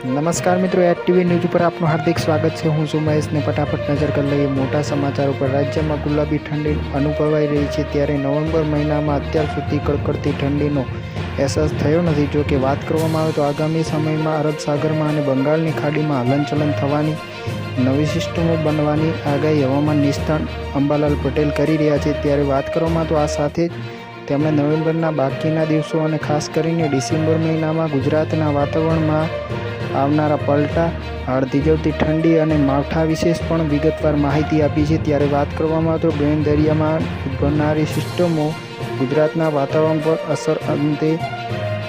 નમસ્કાર મિત્રો at news ઉપર આપનું હાર્દિક સ્વાગત છે. હું છું મહેશને ફટાફટ નજર કરી લઈએ. મોટા સમાચાર ઉપર, રાજ્યમાં ગુલાબી ઠંડી અનુભવાઈ રહી છે. ત્યારે નવેમ્બર મહિનામાં અત્યાર સુધી કડકડતી ઠંડીનો અહેસાસ થયો નથી. જો કે વાત કરવામાં આવે તો આગામી સમયમાં અરબ સાગરમાં અને બંગાળની ખાડીમાં હલનચલન થવાની નવી સિસ્ટમો બનવાની આગાહી હવામાન નિષ્ણાત અંબાલાલ પટેલ કરી રહ્યા છે. ત્યારે વાત કરવામાં તો આ સાથે જ તેમણે નવેમ્બરના બાકીના દિવસો અને ખાસ કરીને ડિસેમ્બર મહિનામાં ગુજરાતના વાતાવરણમાં આવનારા પલટા હળધીજવતી ઠંડી અને માવઠા વિશે પણ વિગતવાર માહિતી આપી છે. ત્યારે વાત કરવામાં તો બેન દરિયામાં ઉદ્ભવનારી સિસ્ટમો ગુજરાતના વાતાવરણ પર અસર અંતે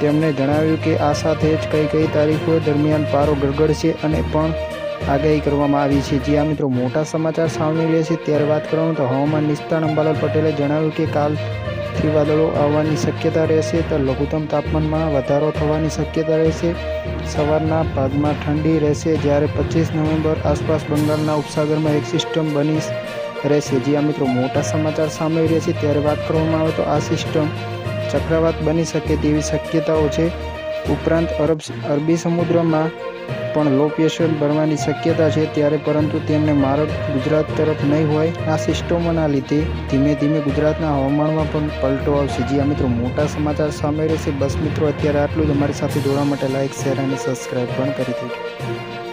તેમણે જણાવ્યું કે આ સાથે જ કઈ કઈ તારીખો દરમિયાન પારો ગડગડશે અને પણ આગાહી કરવામાં આવી છે. જ્યાં મિત્રો, મોટા સમાચાર સામે રહ્યા છે. ત્યારે વાત કરવામાં તો હવામાન નિષ્ણાત અંબાલાલ પટેલે જણાવ્યું કે કાલથી વાદળો આવવાની શક્યતા રહેશે તો લઘુત્તમ તાપમાનમાં વધારો થવાની શક્યતા રહેશે. સવારના ભાગમાં ઠંડી રહેશે જ્યારે પચીસ નવેમ્બર આસપાસ બંગાળના ઉપસાગરમાં એક સિસ્ટમ બની રહેશે. જ્યાં મિત્રો મોટા સમાચાર સામે રહે છે ત્યારે વાત કરવામાં આવે તો આ સિસ્ટમ ચક્રવાત બની શકે તેવી શક્યતાઓ છે. ઉપરાંત અરબ અરબી સમુદ્રમાં પણ લો પ્રેશર બનવાની શક્યતા છે ત્યારે પરંતુ તેમને માર્ગ ગુજરાત તરફ નહીં હોય. આ સિસ્ટમોના લીધે ધીમે ધીમે ગુજરાતના હવામાનમાં પણ પલટો આવશે. જ્યાં મિત્રો, મોટા સમાચાર સામે રહેશે. બસ મિત્રો, અત્યારે આટલું જ. અમારી સાથે જોડવા માટે લાઇક શેર અને સબસ્ક્રાઈબ પણ કરી દેજો.